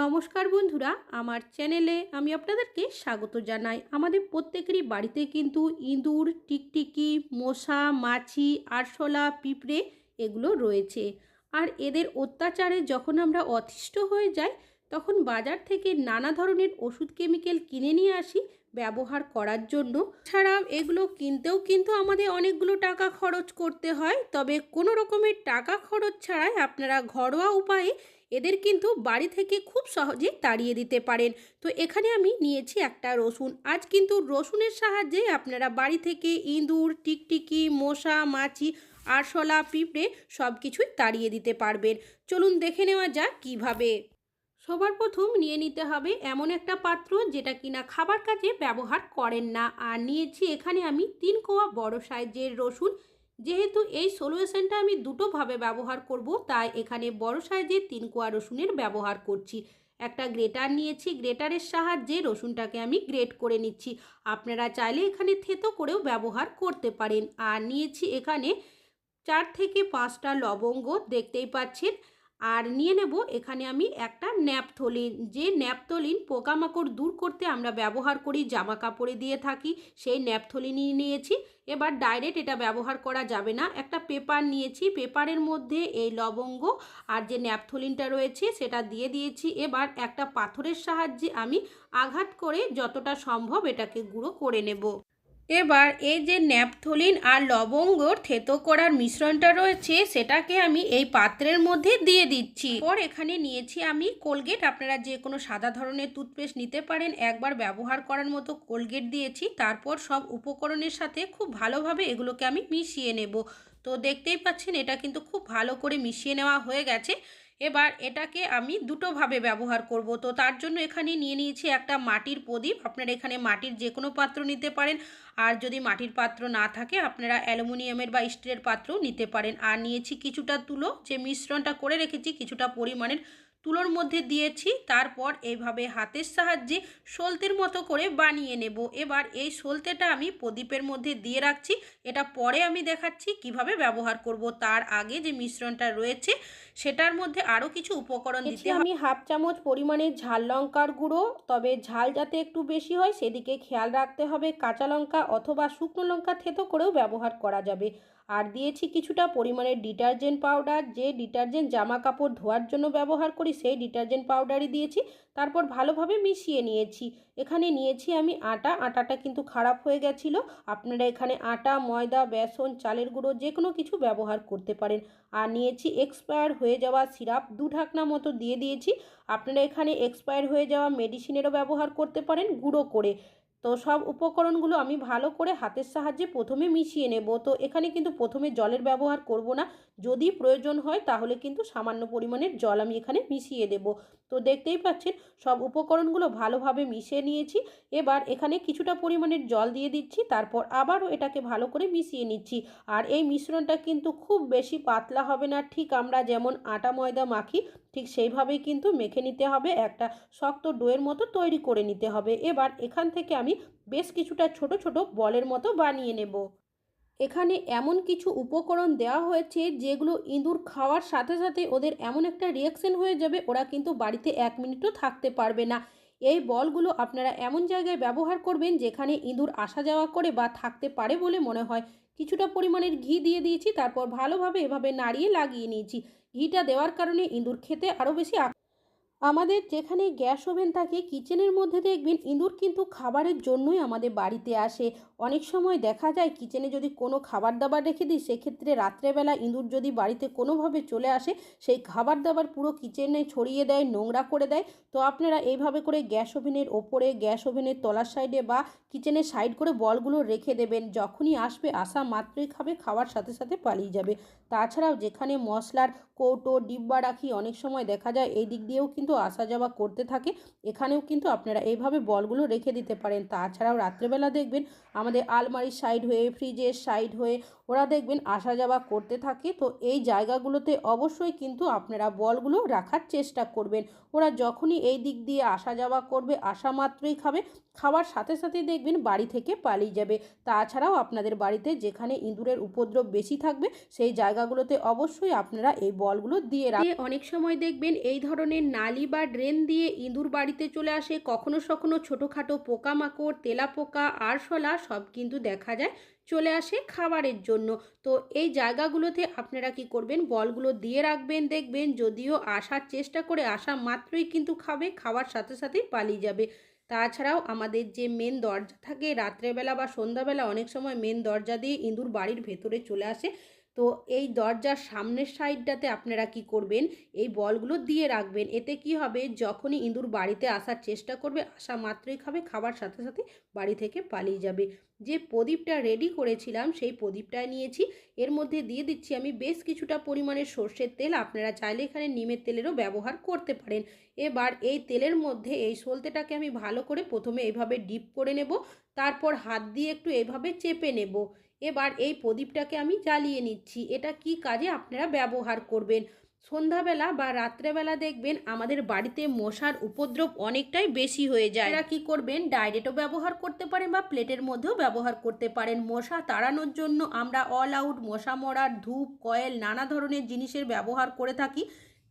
নমস্কার বন্ধুরা, আমার চ্যানেলে আমি আপনাদেরকে স্বাগত জানাই। আমাদের প্রত্যেকেরই বাড়িতে কিন্তু ইঁদুর, টিকটিকি, মশা, মাছি, আরশোলা, পিঁপড়ে এগুলো রয়েছে। আর এদের অত্যাচারে যখন আমরা অতিষ্ঠ হয়ে যাই, তখন বাজার থেকে নানা ধরনের ওষুধ, কেমিক্যাল কিনে নিয়ে আসি ব্যবহার করার জন্য। ছাড়াও এগুলো কিনতেও কিন্তু আমাদের অনেকগুলো টাকা খরচ করতে হয়, তবে কোনো রকমের টাকা খরচ ছাড়াই আপনারা ঘরোয়া উপায়ে এদের কিন্তু বাড়ি থেকে খুব সহজে তাড়িয়ে দিতে পারেন। তো এখানে আমি নিয়েছি একটা রসুন। আজ কিন্তু রসুনের সাহায্যে আপনারা বাড়ি থেকে ইঁদুর, টিকটিকি, মশা, মাছি, আরশোলা, পিঁপড়ে সব কিছুই তাড়িয়ে দিতে পারবেন। চলুন দেখে নেওয়া যাক কীভাবে। সবার প্রথম নিয়ে নিতে হবে এমন একটা পাত্র যেটা কিনা খাবার কাজে ব্যবহার করেন না। আর নিয়েছি এখানে আমি তিন কোয়া বড় সাইজের রসুন। যেহেতু এই সলিউশনটা আমি দুটোভাবে ব্যবহার করব, তাই এখানে বড় সাইজের তিন কোয়া রসুনের ব্যবহার করছি। একটা গ্রেটার নিয়েছি, গ্রেটারের সাহায্যে রসুনটাকে আমি গ্রেট করে নিচ্ছি। আপনারা চাইলে এখানে থেতো করেও ব্যবহার করতে পারেন। আর নিয়েছি এখানে চার থেকে পাঁচটা লবঙ্গ, দেখতেই পাচ্ছেন। আর নিয়ে নেব এখানে আমি একটা ন্যাপথলিন। যে ন্যাপথলিন পোকামাকড় দূর করতে আমরা ব্যবহার করি জামা কাপড়ে দিয়ে থাকি, সেই ন্যাপথলিনই নিয়েছি। এবার ডাইরেক্ট এটা ব্যবহার করা যাবে না। একটা পেপার নিয়েছি, পেপারের মধ্যে এই লবঙ্গ আর যে ন্যাপথলিনটা রয়েছে সেটা দিয়ে দিয়েছি। এবার একটা পাথরের সাহায্যে আমি আঘাত করে যতটা সম্ভব এটাকে গুঁড়ো করে নেব। এবার এই যে ন্যাপথলিন আর লবঙ্গর থেতো করার মিশ্রণটা রয়েছে, সেটাকে আমি এই পাত্রের মধ্যে দিয়ে দিচ্ছি। পর এখানে নিয়েছি আমি কোলগেট। আপনারা যে কোনো সাদা ধরনের টুথপেস্ট নিতে পারেন, একবার ব্যবহার করার মতো কোলগেট দিয়েছি। তারপর সব উপকরণের সাথে খুব ভালোভাবে এগুলোকে আমি মিশিয়ে নেব। তো দেখতেই পাচ্ছেন, এটা কিন্তু খুব ভালো করে মিশিয়ে নেওয়া হয়ে গেছে। এবার এটাকে আমি দুটোভাবে ব্যবহার করব। তো তার জন্য এখানে নিয়ে নিয়েছি একটা মাটির প্রদীপ। আপনারা এখানে মাটির যে কোনো পাত্র নিতে পারেন। আর যদি মাটির পাত্র না থাকে, আপনারা অ্যালুমিনিয়ামের বা স্টিলের পাত্রও নিতে পারেন। আর নিয়েছি কিছুটা তুলো, যে মিশ্রণটা করে রেখেছি, কিছুটা পরিমাণের তুলোর মধ্যে দিয়েছি তারপর এইভাবে হাতের সাহায্যে সলতের মতো করে বানিয়ে নেব। এবার এই সলতেটা আমি প্রদীপের মধ্যে দিয়ে রাখছি। এটা পরে আমি দেখাচ্ছি কীভাবে ব্যবহার করব। তার আগে যে মিশ্রণটা রয়েছে সেটার মধ্যে আরও কিছু উপকরণ দিতে আমি হাফ চামচ পরিমাণে ঝাল লঙ্কার গুঁড়ো তবে ঝাল যাতে একটু বেশি হয় সেদিকে খেয়াল রাখতে হবে। কাঁচা লঙ্কা অথবা শুকনো লঙ্কা থেতো করেও ব্যবহার করা যাবে। আর দিয়েছি কিছুটা পরিমাণের ডিটারজেন্ট পাউডার যে ডিটারজেন্ট জামা কাপড় ধোয়ার জন্য ব্যবহার করি সেই ডিটারজেন্ট পাউডারই দিয়েছি, তারপর ভালোভাবে মিশিয়ে নিয়েছি। এখানে নিয়েছি আমি আটা, আটাটা কিন্তু খারাপ হয়ে গেছিল। আপনারা এখানে আটা, ময়দা, বেসন, চালের গুঁড়ো যে কোনো কিছু ব্যবহার করতে পারেন। আর নিয়েছি এক্সপায়ার হয়ে যাওয়া সিরাপ, দু ঢাকনা মতো দিয়ে দিয়েছি। আপনারা এখানে এক্সপায়ার হয়ে যাওয়া মেডিসিনেরও ব্যবহার করতে পারেন, গুঁড়ো করে। তো সব উপকরণগুলো আমি ভালো করে হাতের সাহায্যে প্রথমে মিশিয়ে নেব। তো এখানে কিন্তু প্রথমে জলের ব্যবহার করব না। যদি প্রয়োজন হয় তাহলে কিন্তু সামান্য পরিমাণের জল আমি এখানে মিশিয়ে দেব। তো দেখতেই পাচ্ছেন, সব উপকরণগুলো ভালোভাবে মিশিয়ে নিয়েছি। এবার এখানে কিছুটা পরিমাণের জল দিয়ে দিচ্ছি, তারপর আবারও এটাকে ভালো করে মিশিয়ে নিচ্ছি। আর এই মিশ্রণটা কিন্তু খুব বেশি পাতলা হবে না, ঠিক আমরা যেমন আটা, ময়দা মাখি, ঠিক সেইভাবেই কিন্তু মেখে নিতে হবে, একটা শক্ত ডোয়ের মতো তৈরি করে নিতে হবে। এবার এখান থেকে আমি বেশ কিছুটা ছোট ছোট বলের মতো বানিয়ে নেব। এখানে এমন কিছু উপকরণ দেওয়া হয়েছে যেগুলো ইঁদুর খাওয়ার সাথে সাথে ওদের এমন একটা রিয়াকশন হয়ে যাবে, ওরা কিন্তু বাড়িতে এক মিনিটও থাকতে পারবে না। এই বলগুলো আপনারা এমন জায়গায় ব্যবহার করবেন যেখানে ইঁদুর আসা যাওয়া করে বা থাকতে পারে বলে মনে হয়। কিছুটা পরিমাণের ঘি দিয়ে দিয়েছি, তারপর ভালোভাবে এভাবে নাড়িয়ে লাগিয়ে নিয়েছি। ঘিটা দেওয়ার কারণে ইঁদুর খেতে আরও বেশি আমাদের যেখানে গ্যাস ওভেন থাকে, কিচেনের মধ্যে দেখবেন ইঁদুর কিন্তু খাবারের জন্যই আমাদের বাড়িতে আসে। অনেক সময় দেখা যায় কিচেনে যদি কোনো খাবার দাবার রেখে দিই, সেক্ষেত্রে রাত্রেবেলা ইঁদুর যদি বাড়িতে কোনোভাবে চলে আসে, সেই খাবার দাবার পুরো কিচেনে ছড়িয়ে দেয়, নোংরা করে দেয়। তো আপনারা এইভাবে করে গ্যাস ওভেনের ওপরে, গ্যাস ওভেনের তলার সাইডে বা কিচেনের সাইড করে বলগুলো রেখে দেবেন। যখনই আসবে, আসা মাত্রই খাবে, খাওয়ার সাথে সাথে পালিয়ে যাবে। তাছাড়াও যেখানে মশলার কৌটো, ডিব্বা রাখি অনেক সময় দেখা যায়, এই দিক দিয়েও কিন্তু আসা যাওয়া করতে থাকে, এখানেও কিন্তু আপনারা এইভাবে বলগুলো রেখে দিতে পারেন। তাছাড়াও রাত্রেবেলা দেখবেন আমাদের আলমারির সাইড হয়ে ফ্রিজের সাইড হয়ে ওরা দেখবেন আসা যাওয়া করতে থাকে, তো এই জায়গাগুলোতে অবশ্যই কিন্তু আপনারা বলগুলো রাখার চেষ্টা করবেন। ওরা যখনই এই দিক দিয়ে আসা যাওয়া করবে, আসা মাত্রই খাবে, খাওয়ার সাথে সাথে দেখবেন বাড়ি থেকে পালিয়ে যাবে। তাছাড়াও আপনাদের বাড়িতে যেখানে ইঁদুরের উপদ্রব বেশি থাকবে, সেই জায়গাগুলোতে অবশ্যই আপনারা এই বলগুলো দিয়ে রাখবেন অনেক সময় দেখবেন এই ধরনের নালি বা ড্রেন দিয়ে ইঁদুর বাড়িতে চলে আসে, কখনো সখনো ছোটোখাটো পোকামাকড়, তেলাপোকা, আরশোলা সব কিন্তু দেখা যায়। চলে আসে খাবারের জন্য। তো এই জায়গাগুলোতে আপনারা কি করবেন? বলগুলো দিয়ে রাখবেন, দেখবেন যদিও আসার চেষ্টা করে আসা মাত্রই কিন্তু খাবে, খাওয়ার সাথে সাথেই পালিয়ে যাবে। তাছাড়াও আমাদের যে মেন দরজা থাকে, রাত্রেবেলা বা সন্ধ্যাবেলা অনেক সময় মেন দরজা দিয়ে ইঁদুর বাড়ির ভেতরে চলে আসে। তো এই দরজার সামনের সাইডটাতে আপনারা কি করবেন? এই বলগুলো দিয়ে রাখবেন। এতে কি হবে? যখনই ইঁদুর বাড়িতে আসার চেষ্টা করবে, আসা মাত্রই খাবে, খাবার সাথে সাথে বাড়ি থেকে পালিয়ে যাবে। যে প্রদীপটা রেডি করেছিলাম, সেই প্রদীপটায় নিয়েছি। এর মধ্যে দিয়ে দিচ্ছি আমি বেশ কিছুটা পরিমাণের সর্ষের তেল। আপনারা চাইলে এখানে নিমের তেলেরও ব্যবহার করতে পারেন। এবার এই তেলের মধ্যে এই সলতেটাকে আমি ভালো করে প্রথমে এইভাবে ডিপ করে নেব। তারপর হাত দিয়ে একটু এইভাবে চেপে নেব। এবার এই প্রদীপটাকে আমি জ্বালিয়ে নিচ্ছি। এটা কি কাজে আপনারা ব্যবহার করবেন? সন্ধ্যাবেলা বা রাত্রেবেলা দেখবেন আমাদের বাড়িতে মশার উপদ্রব অনেকটাই বেশি হয়ে যায়। এরা কি করবেন? ডাইরেক্টও ব্যবহার করতে পারেন বা প্লেটের মধ্যেও ব্যবহার করতে পারেন। মশা তাড়ানোর জন্য আমরা অল আউট মশা মরার, ধূপ, কয়েল, নানা ধরনের জিনিসের ব্যবহার করে থাকি।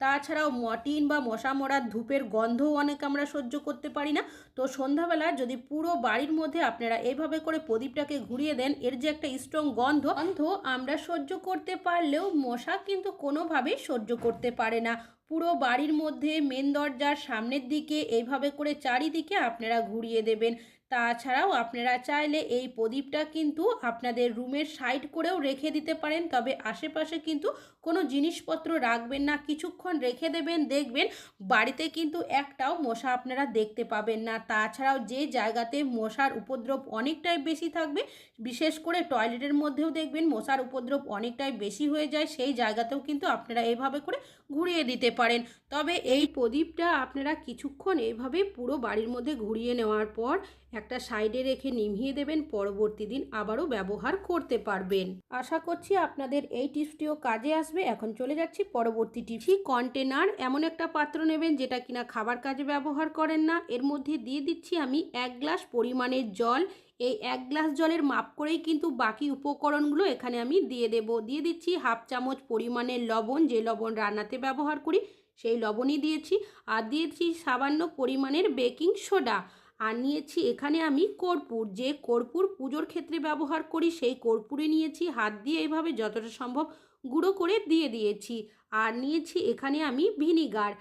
তাছাড়াও মটিন বা মশা মরার ধূপের গন্ধও অনেক আমরা সহ্য করতে পারি না। তো সন্ধ্যাবেলা যদি পুরো বাড়ির মধ্যে আপনারা এইভাবে করে প্রদীপটাকে ঘুরিয়ে দেন এর যে একটা স্ট্রং গন্ধ গন্ধ আমরা সহ্য করতে পারলেও মশা কিন্তু কোনোভাবেই সহ্য করতে পারে না। পুরো বাড়ির মধ্যে মেন দরজার সামনের দিকে এইভাবে করে চারিদিকে আপনারা ঘুরিয়ে দেবেন। তাছাড়াও আপনারা চাইলে এই প্রদীপটা কিন্তু আপনাদের রুমের সাইড করেও রেখে দিতে পারেন, তবে আশেপাশে কিন্তু কোনো জিনিসপত্র রাখবেন না, কিছুক্ষণ রেখে দেবেন, দেখবেন বাড়িতে কিন্তু একটাও মশা আপনারা দেখতে পাবেন না। তাছাড়াও যে জায়গাতে মশার উপদ্রব অনেকটাই বেশি থাকবে, বিশেষ করে টয়লেটের মধ্যেও দেখবেন মশার উপদ্রব অনেকটাই বেশি হয়ে যায়, সেই জায়গাতেও কিন্তু আপনারা এইভাবে করে ঘুরিয়ে দিতে পারেন। তবে এই প্রদীপটা আপনারা কিছুক্ষণ এইভাবে পুরো বাড়ির মধ্যে ঘুরিয়ে নেওয়ার পর একটা সাইডে রেখে নিভিয়ে দেবেন, পরবর্তী দিন আবারও ব্যবহার করতে পারবেন। আশা করছি আপনাদের এই টিপসটিও কাজে আসবে। এখন চলে যাচ্ছি পরবর্তী টিপসি। কন্টেনার এমন একটা পাত্র নেবেন যেটা কিনা খাবার কাজে ব্যবহার করেন না। এর মধ্যে দিয়ে দিচ্ছি আমি এক গ্লাস পরিমাণের জল। এই এক গ্লাস জলের মাপ করেই কিন্তু বাকি উপকরণগুলো এখানে আমি দিয়ে দেব। দিয়ে দিচ্ছি হাফ চামচ পরিমাণের লবণ, যে লবণ রান্নাতে ব্যবহার করি সেই লবণই দিয়েছি। আর দিয়েছি সামান্য পরিমাণের বেকিং সোডা। আর নিয়েছি এখানে আমি কর্পূর। যে কর্পূর পুজোর ক্ষেত্রে ব্যবহার করি সেই কর্পূরে নিয়েছি হাত দিয়ে এইভাবে যতটা সম্ভব গুঁড়ো করে দিয়ে দিয়েছি। আর নিয়েছি এখানে আমি ভিনিগার।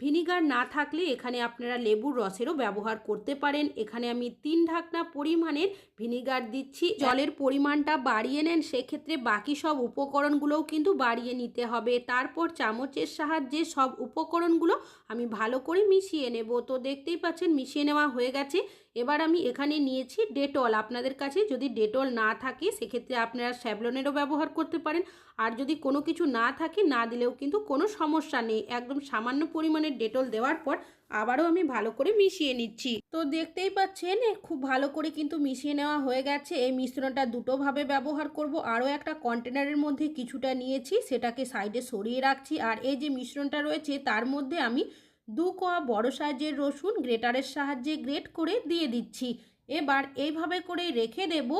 ভিনিগার না থাকলে এখানে আপনারা লেবুর রসেরও ব্যবহার করতে পারেন। এখানে আমি তিন ঢাকনা পরিমাণের ভিনিগার দিচ্ছি। জলের পরিমাণটা বাড়িয়ে নেন সেক্ষেত্রে বাকি সব উপকরণগুলোও কিন্তু বাড়িয়ে নিতে হবে। তারপর চামচের সাহায্যে সব উপকরণগুলো আমি ভালো করে মিশিয়ে নেব। তো দেখতেই পাচ্ছেন মিশিয়ে নেওয়া হয়ে গেছে। এবার আমি এখানে নিয়েছি ডেটল। আপনাদের কাছে যদি ডেটল না থাকে, সেক্ষেত্রে আপনারা স্যাভলনেরও ব্যবহার করতে পারেন। আর যদি কোনো কিছু না থাকে, না দিলেও কিন্তু কোনো সমস্যা নেই। একদম সামান্য পরিমাণের ডেটল দেওয়ার পর আবারও আমি ভালো করে মিশিয়ে নিচ্ছি। তো দেখতেই পাচ্ছেন, খুব ভালো করে কিন্তু মিশিয়ে নেওয়া হয়ে গেছে। এই মিশ্রণটা দুটোভাবে ব্যবহার করব। আরও একটা কন্টেনারের মধ্যে কিছুটা নিয়েছি, সেটাকে সাইডে সরিয়ে রাখছি। আর এই যে মিশ্রণটা রয়েছে, তার মধ্যে আমি দু কোয়া বড় সাইজের রসুন গ্রেটারের সাহায্যে গ্রেট করে দিয়ে দিচ্ছি। এবার এইভাবে করে রেখে দেব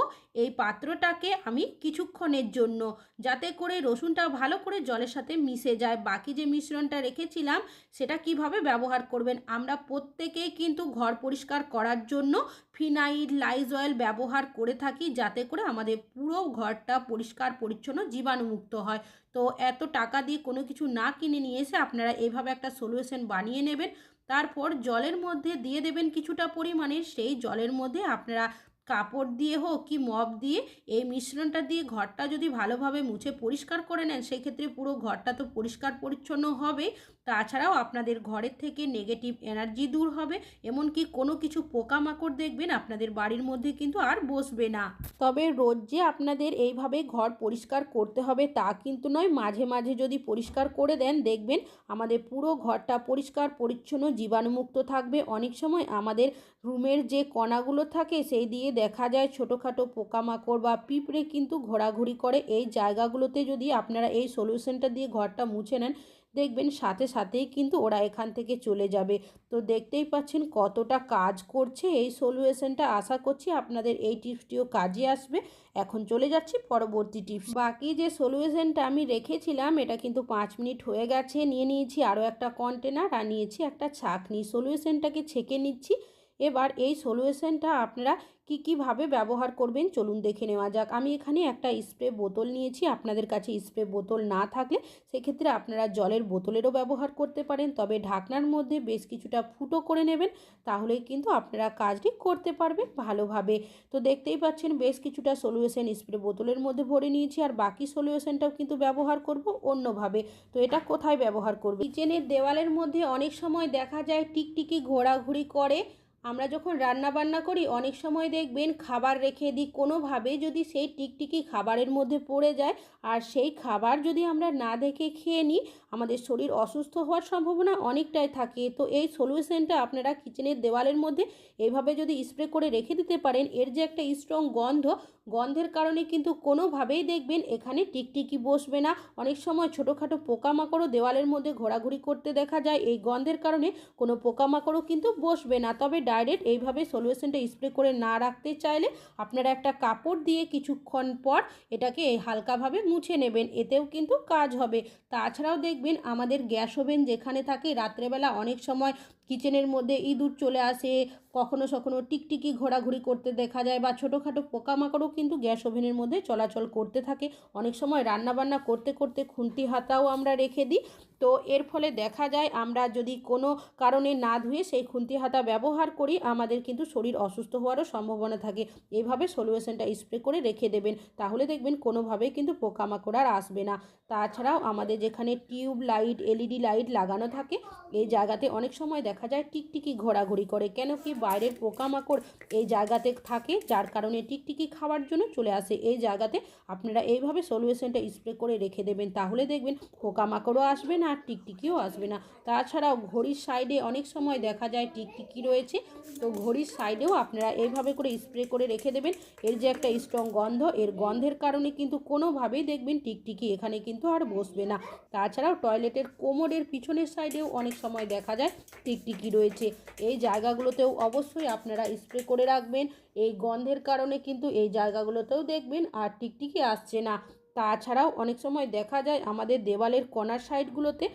এই পাত্রটাকে আমি কিছুক্ষণের জন্য, যাতে করে রসুনটা ভালো করে জলের সাথে মিশে যায়। বাকি যে মিশ্রণটা রেখেছিলাম, সেটা কীভাবে ব্যবহার করবেন? আমরা প্রত্যেকেই কিন্তু ঘর পরিষ্কার করার জন্য ফিনাইল, লাইজ অয়েল ব্যবহার করে থাকি, যাতে করে আমাদের পুরো ঘরটা পরিষ্কার, পরিচ্ছন্ন, জীবাণুমুক্ত হয়। তো এত টাকা দিয়ে কোনো কিছু না কিনে নিয়ে এসে আপনারা এইভাবে একটা সলিউশন বানিয়ে নেবেন। তারপর জলের মধ্যে দিয়ে দেবেন কিছুটা পরিমাণে, সেই জলের মধ্যে আপনারা কাপড় দিয়ে হোক কি মপ দিয়ে এই মিশ্রণটা দিয়ে ঘরটা যদি ভালোভাবে মুছে পরিষ্কার করে নেন, সেক্ষেত্রে পুরো ঘরটা তো পরিষ্কার পরিচ্ছন্ন হবে। তাছাড়াও আপনাদের ঘরের থেকে নেগেটিভ এনার্জি দূর হবে, এমনকি কোনো কিছু পোকামাকড় দেখবেন আপনাদের বাড়ির মধ্যে কিন্তু আর বসবে না। তবে রোজ যে আপনাদের এইভাবে ঘর পরিষ্কার করতে হবে তা কিন্তু নয়, মাঝে মাঝে যদি পরিষ্কার করে দেন, দেখবেন আমাদের পুরো ঘরটা পরিষ্কার, পরিচ্ছন্ন, জীবাণুমুক্ত থাকবে। অনেক সময় আমাদের রুমের যে কণাগুলো থাকে, সেই দিয়ে দেখা যায় ছোটোখাটো পোকামাকড় বা পিঁপড়ে কিন্তু ঘোরাঘুরি করে। এই জায়গাগুলোতে যদি আপনারা এই সলিউশনটা দিয়ে ঘরটা মুছে নেন দেখবেন সাথে সাথেই কিন্তু ওরা এখান থেকে চলে যাবে। তো দেখতেই পাচ্ছেন কতটা কাজ করছে এই সলিউশনটা আশা করছি আপনাদের এই টিপসটিও কাজে আসবে। এখন চলে যাচ্ছি পরবর্তী টিপস। বাকি যে সলিউশনটা আমি রেখেছিলাম, এটা কিন্তু পাঁচ মিনিট হয়ে গেছে। নিয়ে নিয়েছি আরও একটা কন্টেনার আর নিয়েছি একটা ছাঁকনি। সলিউশনটাকে ছেঁকে নিচ্ছি। এবার এই সলিউশনটা আপনারা কী কীভাবে ব্যবহার করবেন চলুন দেখে নেওয়া যাক। আমি এখানে একটা স্প্রে বোতল নিয়েছি, আপনাদের কাছে স্প্রে বোতল না থাকলে সেক্ষেত্রে আপনারা জলের বোতলেরও ব্যবহার করতে পারেন, তবে ঢাকনার মধ্যে বেশ কিছুটা ফুটো করে নেবেন, তাহলেই কিন্তু আপনারা কাজটি করতে পারবেন ভালোভাবে। তো দেখতেই পাচ্ছেন বেশ কিছুটা সলিউশন স্প্রে বোতলের মধ্যে ভরে নিয়েছি, আর বাকি সলিউশনটাও কিন্তু ব্যবহার করব অন্যভাবে। তো এটা কোথায় ব্যবহার করবে? কিচেনের দেওয়ালের মধ্যে অনেক সময় দেখা যায় টিকটিকি ঘোরাঘুরি করে আমরা যখন রান্না বান্না করি, অনেক সময় দেখবেন খাবার রেখে দিই। কোনোভাবে যদি সেই টিকটিকি খাবারের মধ্যে পড়ে যায় আর সেই খাবার যদি আমরা না দেখে খেয়ে নিই, আমাদের শরীর অসুস্থ হওয়ার সম্ভাবনা অনেকটাই থাকে। তো এই সলিউশনটা আপনারা কিচেনের দেওয়ালের মধ্যে এভাবে যদি স্প্রে করে রেখে দিতে পারেন, এর যে একটা স্ট্রং গন্ধ গন্ধের কারণে কিন্তু কোনোভাবেই দেখবেন এখানে টিকটিকি বসবে না। অনেক সময় ছোটোখাটো পোকামাকড়ও দেওয়ালের মধ্যে ঘোরাঘুরি করতে দেখা যায়। এই গন্ধের কারণে কোনো পোকামাকড়ও কিন্তু বসবে না। তবে ডাইরেক্ট এইভাবে সলিউশনটা স্প্রে করে না রাখতে চাইলে আপনারা একটা কাপড় দিয়ে কিছুক্ষণ পর এটাকে হালকাভাবে মুছে নেবেন। এতেও কিন্তু কাজ হবে। তাছাড়াও দেখবেন আমাদের গ্যাস ওভেন যেখানে থাকে, রাত্রেবেলা অনেক সময় কিচেনের মধ্যে ইঁদুর চলে আসে, কখনো সখনো টিকটিকি ঘোরাঘুরি করতে দেখা যায় বা ছোটোখাটো পোকামাকড়ও কিন্তু গ্যাস ওভেনের মধ্যে চলাচল করতে থাকে। অনেক সময় রান্নাবান্না করতে করতে খুন্তি হাতাও আমরা রেখে দিই। তো এর ফলে দেখা যায় আমরা যদি কোনো কারণে না ধুয়ে সেই খুন্তি হাতা ব্যবহার করি, আমাদের কিন্তু শরীর অসুস্থ হওয়ারও সম্ভাবনা থাকে। এইভাবে সলিউশনটা স্প্রে করে রেখে দেবেন, তাহলে দেখবেন কোনোভাবেই কিন্তু পোকামাকড় আর আসবে না। তাছাড়াও আমাদের যেখানে টিউব লাইট, এলইডি লাইট লাগানো থাকে, এই জায়গাতে অনেক সময় দেখা যায় টিকটিকি ঘোরাঘুরি করে, কেন কি বাইরের পোকামাকড় এই জায়গাতে থাকে, যার কারণে টিকটিকি খাওয়ার জন্য চলে আসে। এই জায়গাতে আপনারা এইভাবে সলিউশনটা স্প্রে করে রেখে দেবেন, তাহলে দেখবেন পোকামাকড়ও আসবে না আর টিকটিকিও আসবে না। তাছাড়াও ঘড়ির সাইডে অনেক সময় দেখা যায় টিকটিকি রয়েছে। তো ঘড়ির সাইডেও আপনারা এইভাবে করে স্প্রে করে রেখে দেবেন। এর যে একটা স্ট্রং গন্ধ, এর গন্ধের কারণে কিন্তু কোনোভাবেই দেখবেন টিকটিকি এখানে কিন্তু আর বসবে না। তাছাড়াও টয়লেটের কোমরের পিছনের সাইডেও অনেক সময় দেখা যায় টিকটিকি রয়েছে। এই জায়গাগুলোতেও অবশ্যই আপনারা স্প্রে করে রাখবেন। এই গন্ধের কারণে কিন্তু এই জায়গাগুলোতেও দেখবেন আর টিকটিকি আসছে না। তাছাড়াও অনেক সময় দেখা যায় আমাদের দেওয়ালের কর্নার সাইডগুলোতে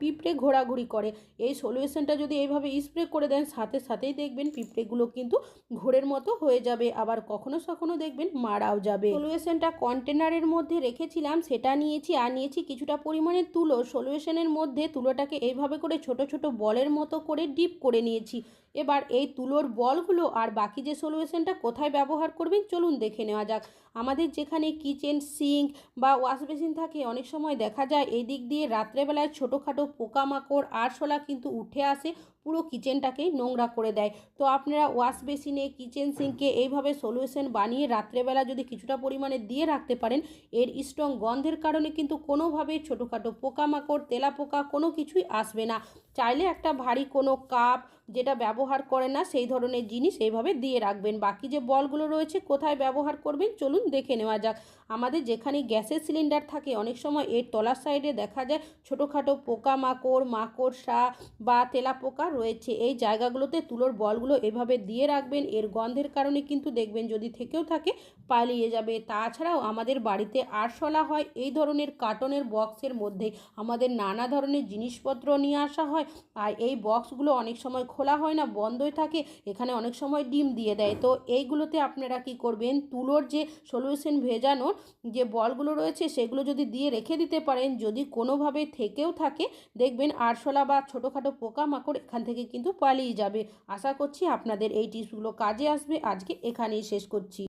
পিঁপড়ে ঘোরাঘুরি করে। এই সলিউশনটা যদি এইভাবে স্প্রে করে দেন, সাথে সাথেই দেখবেন পিঁপড়েগুলো কিন্তু ঘোরের মতো হয়ে যাবে। আবার কখনো সখনো দেখবেন মারাও যাবে। সলিউশনটা কন্টেনারের মধ্যে রেখেছিলাম, সেটা নিয়েছি, আর নিয়েছি কিছুটা পরিমাণে তুলো। সলিউশনের মধ্যে তুলোটাকে এইভাবে করে ছোট ছোট বলের মতো করে ডিপ করে নিয়েছি। এবার এই তুলোর বলগুলো আর বাকি যে সলিউশনটা কোথায় ব্যবহার করবেন, চলুন দেখে নেওয়া যাক। আমাদের যেখানে কিচেন সিঙ্ক বা ওয়াশ বেসিন থাকে, অনেক সময় দেখা যায়, এই দিক দিয়ে রাত্রেবেলায় ছোটোখাটো পোকামাকড় আরশোলা কিন্তু উঠে আসে। পুরো কিচেনটাকেই নোংরা করে দেয়। তো আপনারা ওয়াশ বেসিনে কিচেন সিঙ্কে এইভাবে সলিউশন বানিয়ে রাত্রেবেলা যদি কিছুটা পরিমাণে দিয়ে রাখতে পারেন, এর স্ট্রং গন্ধের কারণে কিন্তু কোনোভাবেই ছোটোখাটো পোকামাকড়, তেলাপোকা কোনো কিছুই আসবে না। চাইলে একটা ভারী কোনো কাপ যেটা ব্যবহার করে না, সেই ধরনের জিনিস এইভাবে দিয়ে রাখবেন। বাকি যে বলগুলো রয়েছে, কোথায় ব্যবহার করবেন, চলুন দেখে নেওয়া যাক। আমাদের যেখানে গ্যাসের সিলিন্ডার থাকে, অনেক সময় এর তলার সাইডে দেখা যায় ছোটোখাটো পোকামাকড়, মাকড়সা বা তেলাপোকা রয়েছে। এই জায়গাগুলোতে তুলোর বলগুলো এভাবে দিয়ে রাখবেন। এর গন্ধের কারণে কিন্তু দেখবেন যদি থেকেও থাকে, পালিয়ে যাবে। তাছাড়াও আমাদের বাড়িতে আরশোলা হয়। এই ধরনের কার্টনের বক্সের মধ্যে আমাদের নানা ধরনের জিনিসপত্র নিয়ে আসা হয়। আর এই বক্সগুলো অনেক সময় খোলা হয় না, বন্ধই থাকে। এখানে অনেক সময় ডিম দিয়ে দেয়। তো এইগুলোতে আপনারা কি করবেন? তুলোর যে সলিউশন ভেজানোর যে বলগুলো রয়েছে, সেগুলো যদি দিয়ে রেখে দিতে পারেন, যদি কোনোভাবে থেকেও থাকে, দেখবেন আরশোলা বা ছোটোখাটো পোকামাকড় এখান থেকে কিন্তু পালিয়ে যাবে। আশা করছি আপনাদের এই টিপসগুলো কাজে আসবে। আজকে এখানেই শেষ করছি।